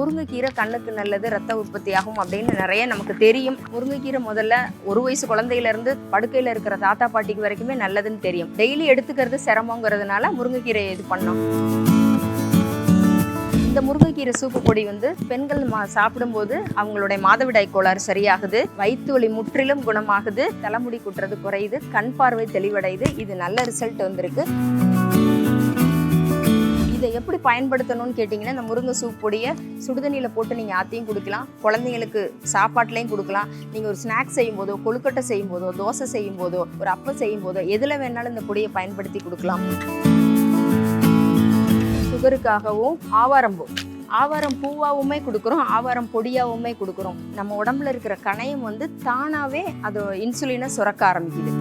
முருங்கைக்கீரை கண்ணுக்கு நல்லது ரத்த உற்பத்தி ஆகும் அப்படின்னு நிறைய நமக்கு தெரியும். முருங்கைக்கீரை முதல்ல ஒரு வயசு குழந்தையிலேருந்து படுக்கையில் இருக்கிற தாத்தா பாட்டிக்கு வரைக்குமே நல்லதுன்னு தெரியும். டெய்லி எடுத்துக்கிறது சிரமங்கிறதுனால முருங்கைக்கீரை இது பண்ணோம். இந்த முருங்கைக்கீரை சூப்பு பொடி வந்து பெண்கள் மா சாப்பிடும்போது அவங்களுடைய மாதவிடாய் கோளாறு சரியாகுது. வயிற்று வலி முற்றிலும் குணமாகுது. தலைமுடி குட்டுறது குறையுது. கண் பார்வை தெளிவடையுது. இது நல்ல ரிசல்ட் வந்திருக்கு. இதை எப்படி பயன்படுத்தணும்னு கேட்டிங்கன்னா இந்த முருங்கை சூப் பொடியை சுடுதண்ணியில் போட்டு நீங்கள் ஆத்தையும் கொடுக்கலாம். குழந்தைங்களுக்கு சாப்பாட்டுலையும் கொடுக்கலாம். நீங்கள் ஒரு ஸ்நாக்ஸ் செய்யும்போதோ கொழுக்கட்டை செய்யும்போதோ தோசை செய்யும்போதோ ஒரு அப்பம் செய்யும்போதோ எதில் வேணாலும் இந்த பொடியை பயன்படுத்தி கொடுக்கலாம். சுகருக்காகவும் ஆவாரம்பூ ஆவாரம் பூவாகவுமே கொடுக்குறோம் ஆவாரம் பொடியாகவுமே கொடுக்குறோம். நம்ம உடம்புல இருக்கிற கணையம் வந்து தானாகவே அது இன்சுலினை சுரக்க ஆரம்பிக்குது.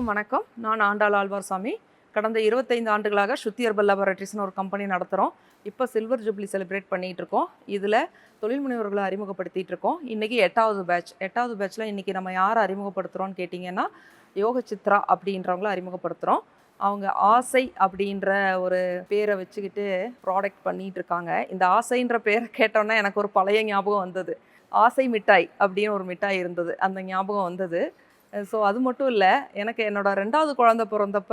அனைவருக்கும் வணக்கம். நான் ஆண்டாள் ஆழ்வார் சாமி கடந்த இருபத்தைந்து ஆண்டுகளாக ஸ்ருதி ஹெர்பல் லேபரேட்டரிஸ்னு ஒரு கம்பெனி நடத்துகிறோம் இப்போ சில்வர் ஜூப்ளி செலிப்ரேட் பண்ணிகிட்டு இருக்கோம். இதில் தொழில் முனைவர்களை அறிமுகப்படுத்திகிட்டு இருக்கோம். இன்றைக்கி எட்டாவது பேட்ச் எட்டாவது பேட்ச்சில் இன்றைக்கி நம்ம யாரை அறிமுகப்படுத்துகிறோன்னு கேட்டிங்கன்னா யோக சித்ரா அப்படின்றவங்கள அறிமுகப்படுத்துகிறோம் அவங்க ஆசை அப்படின்ற ஒரு பேரை வச்சுக்கிட்டு ப்ராடக்ட் பண்ணிகிட்டு இருக்காங்க. இந்த ஆசைன்ற பேரை கேட்டோன்னே எனக்கு ஒரு பழைய ஞாபகம் வந்தது. ஆசை மிட்டாய் அப்படின்னு ஒரு மிட்டாய் இருந்தது. அந்த ஞாபகம் வந்தது. ஸோ அது மட்டும் இல்லை எனக்கு என்னோட ரெண்டாவது குழந்த பிறந்தப்ப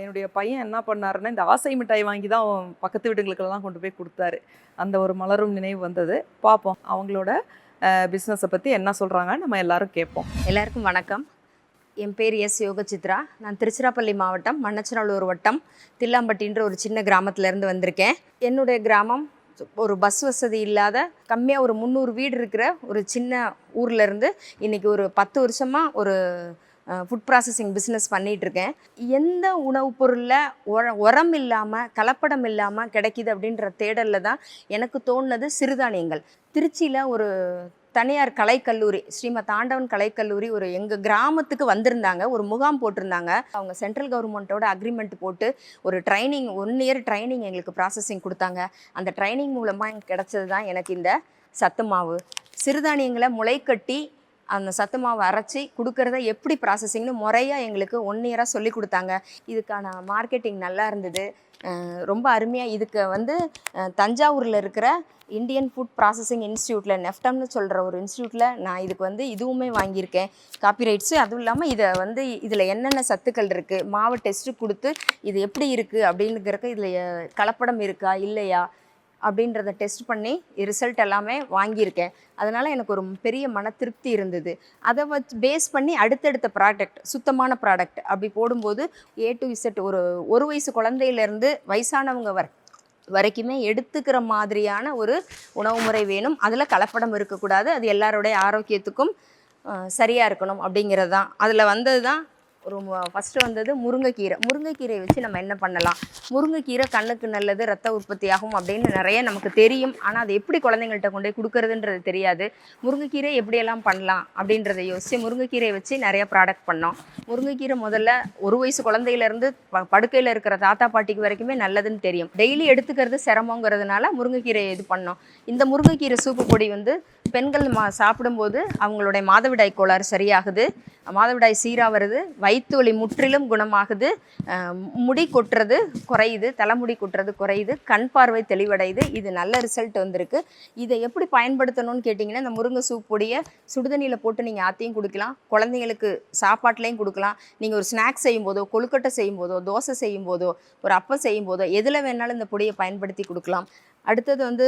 என்னுடைய பையன் என்ன பண்ணாருன்னா இந்த ஆசை மிட்டாய் வாங்கி தான் அவன் பக்கத்து வீடுகளுக்கெல்லாம் கொண்டு போய் கொடுத்தாரு. அந்த ஒரு மலரும் நினைவு வந்தது. பார்ப்போம். அவங்களோட பிஸ்னஸை பற்றி என்ன சொல்கிறாங்க நம்ம எல்லாரும் கேட்போம். எல்லாருக்கும் வணக்கம். என் பேர் எஸ். யோகசித்ரா நான் திருச்சிராப்பள்ளி மாவட்டம் மண்ணச்சநல்லூர் வட்டம் தில்லாம்பட்டின்ற ஒரு சின்ன கிராமத்துலேருந்து வந்திருக்கேன். என்னுடைய கிராமம் ஒரு பஸ் வசதி இல்லாத கம்மியாக ஒரு முந்நூறு வீடு இருக்கிற ஒரு சின்ன ஊர்லேருந்து இன்றைக்கி ஒரு பத்து வருஷமாக ஒரு ஃபுட் ப்ராசஸிங் பிஸ்னஸ் பண்ணிகிட்ருக்கேன் எந்த உணவுப் பொருளில் உர உரம் இல்லாமல் கலப்படம் இல்லாமல் கிடைக்கிது அப்படின்ற தேடலில் தான் எனக்கு தோணுனது சிறுதானியங்கள். திருச்சியில் ஒரு தனியார் கலைக்கல்லூரி ஸ்ரீமத் ஆண்டவன் கலைக்கல்லூரி ஒரு எங்கள் கிராமத்துக்கு வந்திருந்தாங்க. ஒரு முகாம் போட்டிருந்தாங்க. அவங்க சென்ட்ரல் கவர்மெண்ட்டோட அக்ரிமெண்ட் போட்டு ஒரு ட்ரைனிங் ஒன் இயர் ட்ரைனிங் எங்களுக்கு ப்ராசஸிங் கொடுத்தாங்க. அந்த ட்ரைனிங் மூலமாக எனக்கு கிடச்சது தான் எனக்கு இந்த சத்து மாவு. சிறுதானியங்களை முளைக்கட்டி அந்த சத்து மாவை அரைச்சி கொடுக்கறத எப்படி ப்ராசஸிங்னு முறையாக எங்களுக்கு ஒன் இயராக சொல்லி கொடுத்தாங்க. இதுக்கான மார்க்கெட்டிங் நல்லா இருந்தது. ரொம்ப அருமையாக இதுக்கு வந்து தஞ்சாவூரில் இருக்கிற இந்தியன் ஃபுட் ப்ராசஸிங் இன்ஸ்டியூட்டில் நெஃப்டம்னு சொல்கிற ஒரு இன்ஸ்டியூட்டில் நான் இதுக்கு வந்து இதுவுமே வாங்கியிருக்கேன். காப்பிரைட்ஸு அதுவும் இல்லாமல் இதை வந்து இதில் என்னென்ன சத்துக்கள் இருக்குது மாவு டெஸ்ட்டு கொடுத்து இது எப்படி இருக்குது அப்படிங்கிறக்கு இதில் கலப்படம் இருக்கா இல்லையா அப்படின்றத டெஸ்ட் பண்ணி ரிசல்ட் எல்லாமே வாங்கியிருக்கேன். அதனால் எனக்கு ஒரு பெரிய மன திருப்தி இருந்தது. அதை வச்சு பேஸ் பண்ணி அடுத்தடுத்த ப்ராடக்ட் சுத்தமான ப்ராடக்ட் அப்படி போடும்போது ஏ டு இசட் ஒரு ஒரு வயசு குழந்தையிலேருந்து வயசானவங்க வர வரைக்குமே எடுத்துக்கிற மாதிரியான ஒரு உணவு முறை வேணும். அதில் கலப்படம் இருக்கக்கூடாது. அது எல்லாருடைய ஆரோக்கியத்துக்கும் சரியாக இருக்கணும் அப்படிங்கிறது தான். அதில் வந்தது தான் ஒரு ஃபஸ்ட்டு வந்தது முருங்கைக்கீரை. முருங்கைக்கீரையை வச்சு நம்ம என்ன பண்ணலாம்? முருங்கைக்கீரை கண்ணுக்கு நல்லது ரத்த உற்பத்தி ஆகும் அப்படின்னு நிறைய நமக்கு தெரியும். ஆனால் அது எப்படி குழந்தைங்கள்ட்ட கொண்டு போய் கொடுக்குறதுன்றது தெரியாது. முருங்கைக்கீரை எப்படியெல்லாம் பண்ணலாம் அப்படின்றத யோசித்து முருங்கைக்கீரையை வச்சு நிறைய ப்ராடக்ட் பண்ணோம். முருங்கைக்கீரை முதல்ல ஒரு வயசு குழந்தையிலேருந்து ப படுக்கையில் இருக்கிற தாத்தா பாட்டிக்கு வரைக்குமே நல்லதுன்னு தெரியும். டெய்லி எடுத்துக்கிறது சிரமங்கிறதுனால முருங்கைக்கீரையை இது பண்ணோம். இந்த முருங்கைக்கீரை சூப்பு பொடி வந்து பெண்கள் மா சாப்பிடும்போது அவங்களுடைய மாதவிடாய் கோளாறு சரியாகுது. மாதவிடாய் சீராக வருது வயிற்று வலி முற்றிலும் குணமாகுது. முடி கொட்டுறது குறையுது தலைமுடி கொட்டுறது குறையுது கண் பார்வை தெளிவடையுது. இது நல்ல ரிசல்ட் வந்திருக்கு. இதை எப்படி பயன்படுத்தணும்னு கேட்டிங்கன்னா இந்த முருங்கை சூப் பொடியை சுடுதண்ணியில் போட்டு நீங்கள் ஆத்தையும் கொடுக்கலாம். குழந்தைங்களுக்கு சாப்பாட்லேயும் கொடுக்கலாம். நீங்கள் ஒரு ஸ்நாக்ஸ் செய்யும்போதோ கொழுக்கட்டை செய்யும்போதோ தோசை செய்யும்போதோ ஒரு அப்பம் செய்யும்போதோ எதில் வேணாலும் இந்த பொடியை பயன்படுத்தி கொடுக்கலாம். அடுத்தது வந்து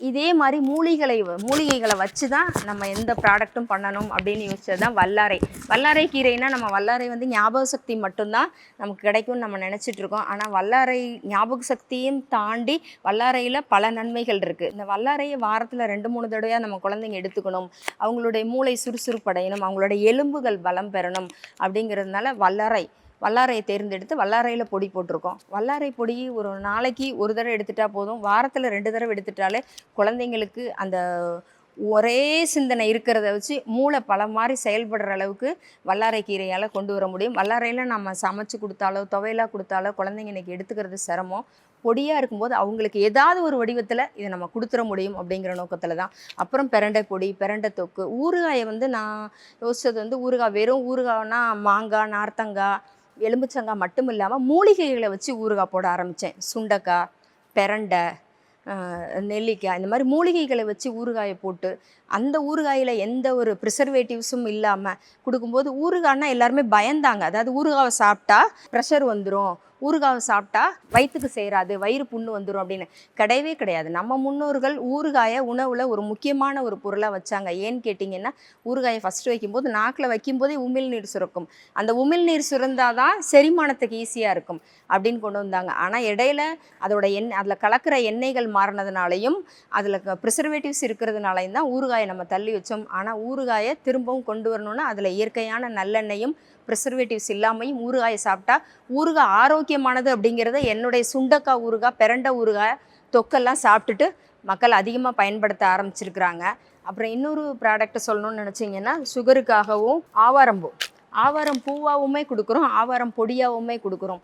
இதே மாதிரி மூலிகளை மூலிகைகளை வச்சு தான் நம்ம எந்த ப்ராடக்ட்டும் பண்ணணும் அப்படின்னு யோசிச்சது தான் வல்லாரை. வல்லாரை கீரைனா நம்ம வல்லாரை வந்து ஞாபக சக்தி மட்டும்தான் நமக்கு கிடைக்கும்னு நம்ம நினச்சிட்ருக்கோம் ஆனால் வல்லாரை ஞாபக சக்தியும் தாண்டி வல்லாரையில் பல நன்மைகள் இருக்குது இந்த வல்லாரையை வாரத்தில் ரெண்டு மூணு தடவையாக நம்ம குழந்தைங்க எடுத்துக்கணும். அவங்களுடைய மூளை சுறுசுறுப்படையணும். அவங்களுடைய எலும்புகள் பலம் பெறணும் அப்படிங்கிறதுனால வல்லாரை வல்லாரையை தேர்ந்தெடுத்து வல்லாரையில் பொடி போட்டிருக்கோம். வல்லாரை பொடி ஒரு நாளைக்கு ஒரு தடவை எடுத்துட்டா போதும். வாரத்தில் ரெண்டு தடவை எடுத்துட்டாலே குழந்தைங்களுக்கு அந்த ஒரே சிந்தனை இருக்கிறத வச்சு மூளை பல மாதிரி செயல்படுற அளவுக்கு வல்லாரை கீரையால் கொண்டு வர முடியும். வல்லாரையில் நம்ம சமைச்சு கொடுத்தாலோ துவையலாக கொடுத்தாலோ குழந்தைங்க இன்றைக்கி எடுத்துக்கிறது சிரமம். பொடியாக இருக்கும்போது அவங்களுக்கு ஏதாவது ஒரு வடிவத்தில் இதை நம்ம கொடுத்துட முடியும் அப்படிங்கிற நோக்கத்தில் தான் அப்புறம் பிரண்டை பொடி பிரண்டை தொக்கு ஊறுகாயை வந்து நான் யோசித்தது வந்து ஊறுகாய் வெறும் ஊறுகாய்னா மாங்காய் நார்த்தங்காய் எலும்புச்சங்காய் மட்டும் இல்லாமல் மூலிகைகளை வச்சு ஊறுகாய் போட ஆரம்பித்தேன் சுண்டக்காய் பெரண்டை நெல்லிக்காய் இந்த மாதிரி மூலிகைகளை வச்சு ஊறுகாயை போட்டு அந்த ஊறுகாயில் எந்த ஒரு ப்ரிசர்வேட்டிவ்ஸும் இல்லாமல் கொடுக்கும்போது ஊறுகாய்னா எல்லாருமே பயந்தாங்க. அதாவது ஊறுகாவை சாப்பிட்டா ப்ரெஷர் வந்துடும் ஊறுகாவை சாப்பிட்டா வயிற்றுக்கு சேராது வயிறு புண்ணு வந்துடும் அப்படின்னு. கிடையவே கிடையாது. நம்ம முன்னோர்கள் ஊறுகாயை உணவில் ஒரு முக்கியமான ஒரு பொருளாக வச்சாங்க. ஏன்னு கேட்டிங்கன்னா ஊறுகாயை ஃபஸ்ட்டு வைக்கும்போது நாக்கில் வைக்கும்போதே உமிழ்நீர் சுரக்கும். அந்த உமிழ்நீர் சுரந்தால் தான் செரிமானத்துக்கு ஈஸியாக இருக்கும் அப்படின்னு கொண்டு வந்தாங்க. ஆனால் இடையில அதோட எண் அதில் கலக்கிற எண்ணெய்கள் மாறினதுனாலையும் அதில் ப்ரிசர்வேட்டிவ்ஸ் இருக்கிறதுனாலையும் தான் ஊறுகாயை நம்ம தள்ளி வச்சோம். ஆனால் ஊறுகாயை திரும்பவும் கொண்டு வரணும்னா அதில் இயற்கையான நல்லெண்ணெயும் ப்ரிசர்வேட்டிவ்ஸ் இல்லாமையும் ஊறுகாயை சாப்பிட்டா ஊறுகாய் ஆரோக்கியமானது அப்படிங்கிறத என்னுடைய சுண்டக்காய் ஊறுகாய் பெரண்ட ஊறுகாய் தொக்கெல்லாம் சாப்பிட்டுட்டு மக்கள் அதிகமாக பயன்படுத்த ஆரம்பிச்சிருக்கிறாங்க. அப்புறம் இன்னொரு ப்ராடக்ட்டை சொல்லணும்னு நினச்சிங்கன்னா சுகருக்காகவும் ஆவாரம்பூ ஆவாரம் பூவாகவுமே கொடுக்குறோம் ஆவாரம் பொடியாகவுமே கொடுக்குறோம்.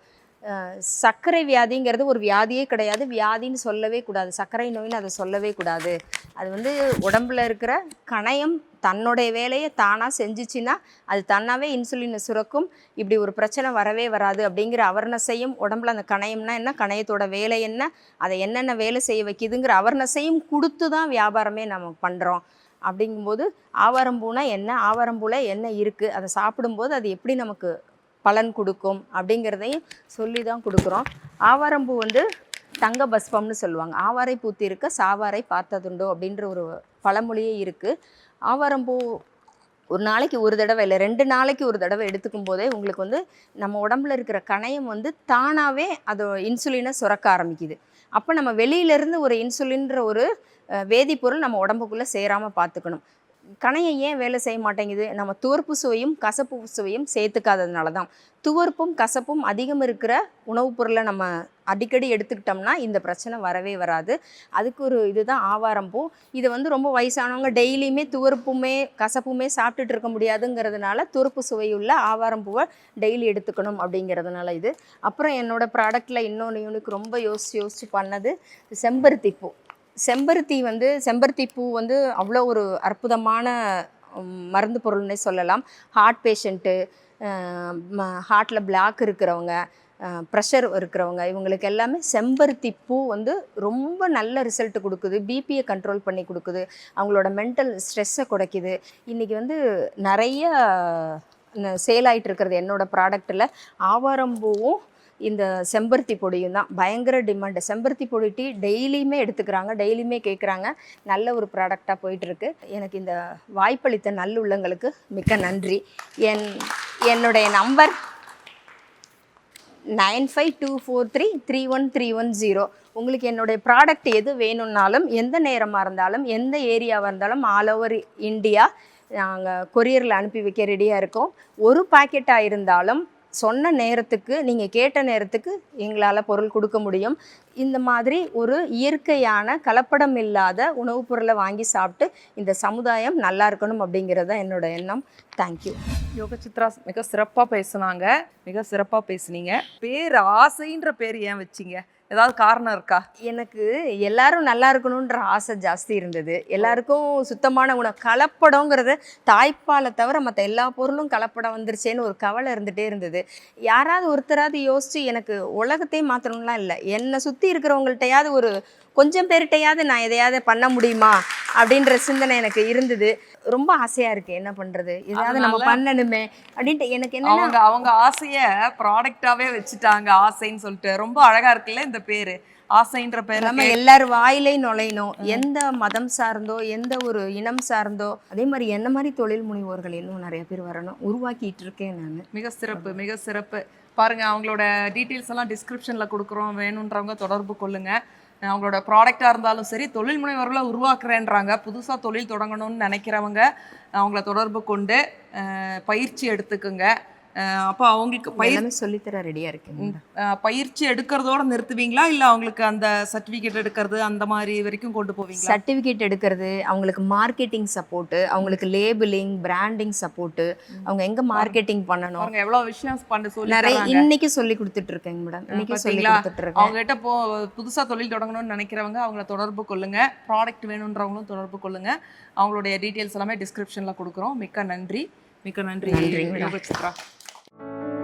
சர்க்கரை வியாதிங்கிறது ஒரு வியாதியே கிடையாது. வியாதின்னு சொல்லவே கூடாது. சர்க்கரை நோயின்னு அதை சொல்லவே கூடாது. அது வந்து உடம்புல இருக்கிற கணையம் தன்னுடைய வேலையை தானாக செஞ்சிச்சின்னா அது தன்னாவே இன்சுலினை சுரக்கும். இப்படி ஒரு பிரச்சனை வரவே வராது அப்படிங்கிற அவர்னஸையும் உடம்புல அந்த கணையம்னா என்ன? கணையத்தோட வேலை என்ன? அதை என்னென்ன வேலை செய்ய வைக்கிதுங்கிற அவர்னஸையும் கொடுத்து தான் வியாபாரமே நம்ம பண்ணுறோம் அப்படிங்கும்போது ஆவாரம்பூனா என்ன? ஆவாரம்பூவில் என்ன இருக்குது அதை சாப்பிடும்போது அது எப்படி நமக்கு பலன் கொடுக்கும்? அப்படிங்கிறதையும் சொல்லி தான் கொடுக்குறோம் ஆவாரம்பூ வந்து தங்க பஸ்பம்னு சொல்லுவாங்க. ஆவாரை பூத்தி இருக்க சாவாரை பார்த்ததுண்டோ அப்படின்ற ஒரு பழமொழியே இருக்குது ஆவாரம்பூ ஒரு நாளைக்கு ஒரு தடவை இல்லை ரெண்டு நாளைக்கு ஒரு தடவை எடுத்துக்கும் போதே உங்களுக்கு வந்து நம்ம உடம்புல இருக்கிற கணையம் வந்து தானாகவே அது இன்சுலினை சுரக்க ஆரம்பிக்குது. அப்போ நம்ம வெளியிலேருந்து ஒரு இன்சுலின்ற ஒரு வேதிப்பொருள் நம்ம உடம்புக்குள்ளே சேராமல் பார்த்துக்கணும் கணையை ஏன் வேலை செய்ய மாட்டேங்குது? நம்ம துவர்ப்பு சுவையும் கசப்பு சுவையும் சேர்த்துக்காததுனால தான் துவர்ப்பும் கசப்பும் அதிகம் இருக்கிற உணவுப் பொருளை நம்ம அடிக்கடி எடுத்துக்கிட்டோம்னா இந்த பிரச்சனை வரவே வராது. அதுக்கு ஒரு இதுதான் ஆவாரம்பூ இதை வந்து ரொம்ப வயசானவங்க டெய்லியுமே துவர்ப்புமே கசப்புமே சாப்பிட்டுட்டு இருக்க முடியாதுங்கிறதுனால துவர்ப்பு சுவையுள்ள ஆவாரம்பூவை டெய்லி எடுத்துக்கணும் அப்படிங்கிறதுனால இது. அப்புறம் என்னோடய ப்ராடக்ட்டில் இன்னொன்று யூனிக் ரொம்ப யோசிச்சு யோசிச்சு பண்ணது செம்பருத்தி பூ. செம்பருத்தி வந்து செம்பருத்தி பூ வந்து அவ்வளோ ஒரு அற்புதமான மருந்து பொருள்னே சொல்லலாம். ஹார்ட் பேஷண்ட்டு ஹார்ட்டில் பிளாக் இருக்கிறவங்க ப்ரெஷர் இருக்கிறவங்க இவங்களுக்கு எல்லாமே செம்பருத்தி பூ வந்து ரொம்ப நல்ல ரிசல்ட் கொடுக்குது. பிபியை கண்ட்ரோல் பண்ணி கொடுக்குது. அவங்களோட மென்டல் ஸ்ட்ரெஸ்ஸை குறைக்குது. இன்றைக்கி வந்து நிறைய சேல் ஆயிட்டு இருக்கிறது என்னோட ப்ராடக்ட்டில் ஆவாரம்பூவும் இந்த செம்பருத்தி பொடியும் தான். பயங்கர டிமாண்டு செம்பருத்தி பொடி டீ டெய்லியுமே எடுத்துக்கிறாங்க. டெய்லியுமே கேட்குறாங்க நல்ல ஒரு ப்ராடக்டாக போயிட்டுருக்கு. எனக்கு இந்த வாய்ப்பளித்த நல்லுள்ளங்களுக்கு மிக்க நன்றி. என் என்னுடைய number nine five two four three three one three one zero. உங்களுக்கு என்னுடைய ப்ராடக்ட் எது வேணும்னாலும் எந்த நேரமாக இருந்தாலும் எந்த ஏரியாவாக இருந்தாலும் ஆல் ஓவர் இந்தியா நாங்கள் கொரியரில் அனுப்பி வைக்க ரெடியாக இருக்கோம். ஒரு பாக்கெட்டாக இருந்தாலும் சொன்ன நேரத்துக்கு நீங்கள் கேட்ட நேரத்துக்கு எங்களால் பொருள் கொடுக்க முடியும். இந்த மாதிரி ஒரு இயற்கையான கலப்படம் இல்லாத உணவுப் பொருளை வாங்கி சாப்பிட்டு இந்த சமுதாயம் நல்லா இருக்கணும் அப்படிங்கிறது தான் என்னோட எண்ணம். தேங்க்யூ யோக சித்ரா மிக சிறப்பாக பேசுனாங்க. மிக சிறப்பாக பேசுனீங்க. பேர் ஆசைன்ற பேர் ஏன் வச்சீங்க? ஏதாவது காரணம் இருக்கா? எனக்கு எல்லாரும் நல்லா இருக்கணுன்ற ஆசை ஜாஸ்தி இருந்தது. எல்லாருக்கும் சுத்தமான உணவு. கலப்படங்கிறது தாய்ப்பாலை தவிர மற்ற எல்லா பொருளும் கலப்படம் வந்துருச்சேன்னு ஒரு கவலை இருந்துகிட்டே இருந்தது. யாராவது ஒருத்தராவது யோசிச்சு எனக்கு உலகத்தையே மாற்றணும்லாம் இல்லை. என்னை சுற்றி இருக்கிறவங்கள்ட்டையாவது ஒரு கொஞ்சம் பேர்கிட்டையாவது நான் எதையாவது பண்ண முடியுமா? அப்படின்ற சிந்தனை எனக்கு இருந்தது. ரொம்ப ஆசையாக இருக்குது என்ன பண்ணுறது ஏதாவது நம்ம பண்ணணுமே அப்படின்ட்டு எனக்கு என்னன்னா அவங்க அவங்க ஆசைய ப்ராடக்டாவே வச்சுட்டாங்க. ஆசைன்னு சொல்லிட்டு ரொம்ப அழகா இருக்குல்ல இந்த பேரு ஆசைன்ற பேர். நம்ம எல்லாரும் வாயிலையும் நுழையணும். எந்த மதம் சார்ந்தோ எந்த ஒரு இனம் சார்ந்தோ அதே மாதிரி என்ன மாதிரி தொழில் முனைவோர்கள் இன்னும் நிறைய பேர் வரணும். உருவாக்கிட்டு இருக்கேன் நான். மிக சிறப்பு மிக சிறப்பு. பாருங்க அவங்களோட டீட்டெயில்ஸ் எல்லாம் டிஸ்கிரிப்ஷன்ல கொடுக்குறோம். வேணுன்றவங்க தொடர்பு கொள்ளுங்க. அவங்களோட ப்ராடக்டா இருந்தாலும் சரி தொழில் முனைவர்களை உருவாக்குறேன்றாங்க. புதுசா தொழில் தொடங்கணும்னு நினைக்கிறவங்க அவங்கள தொடர்பு கொண்டு பயிற்சி எடுத்துக்குங்க. அப்போ அவங்களுக்கு பயிர் சொல்லித்தர ரெடியா இருக்கேன் அஹ், பயிற்சி எடுக்கிறதோட நிறுத்துவீங்களா? இல்ல அவங்களுக்கு அந்த சர்டிபிகேட் எடுக்கிறது அந்த மாதிரி வரைக்கும் கொண்டு போவீங்களா? சர்டிஃபிகேட் எடுக்கிறது அவங்களுக்கு மார்க்கெட்டிங் சப்போர்ட்டு அவங்களுக்கு லேபிளிங் பிராண்டிங் சப்போர்ட்டு அவங்க எங்க மார்க்கெட்டிங் பண்ணணும்? பாருங்க எவ்வளவு விஷயம் பண்ண சொல்லி நிறைய. இன்னைக்கு சொல்லி கொடுத்துட்டு இருக்கேங்க மேடம் இன்னைக்கு சொல்லி? கொடுத்துட்டு இருக்கேன் அவங்க கிட்ட போ புதுசா தொழில் தொடங்கணும்னு நினைக்கிறவங்க அவங்கள தொடர்பு கொள்ளுங்க. ப்ராடக்ட் வேணுன்றவங்களும் தொடர்பு கொள்ளுங்க. அவங்களுடைய டீட்டெயில்ஸ் எல்லாமே டிஸ்கிரிப்ஷன்ல கொடுக்குறோம். மிக்க நன்றி. மிக்க நன்றி. நன்றி, Thank you.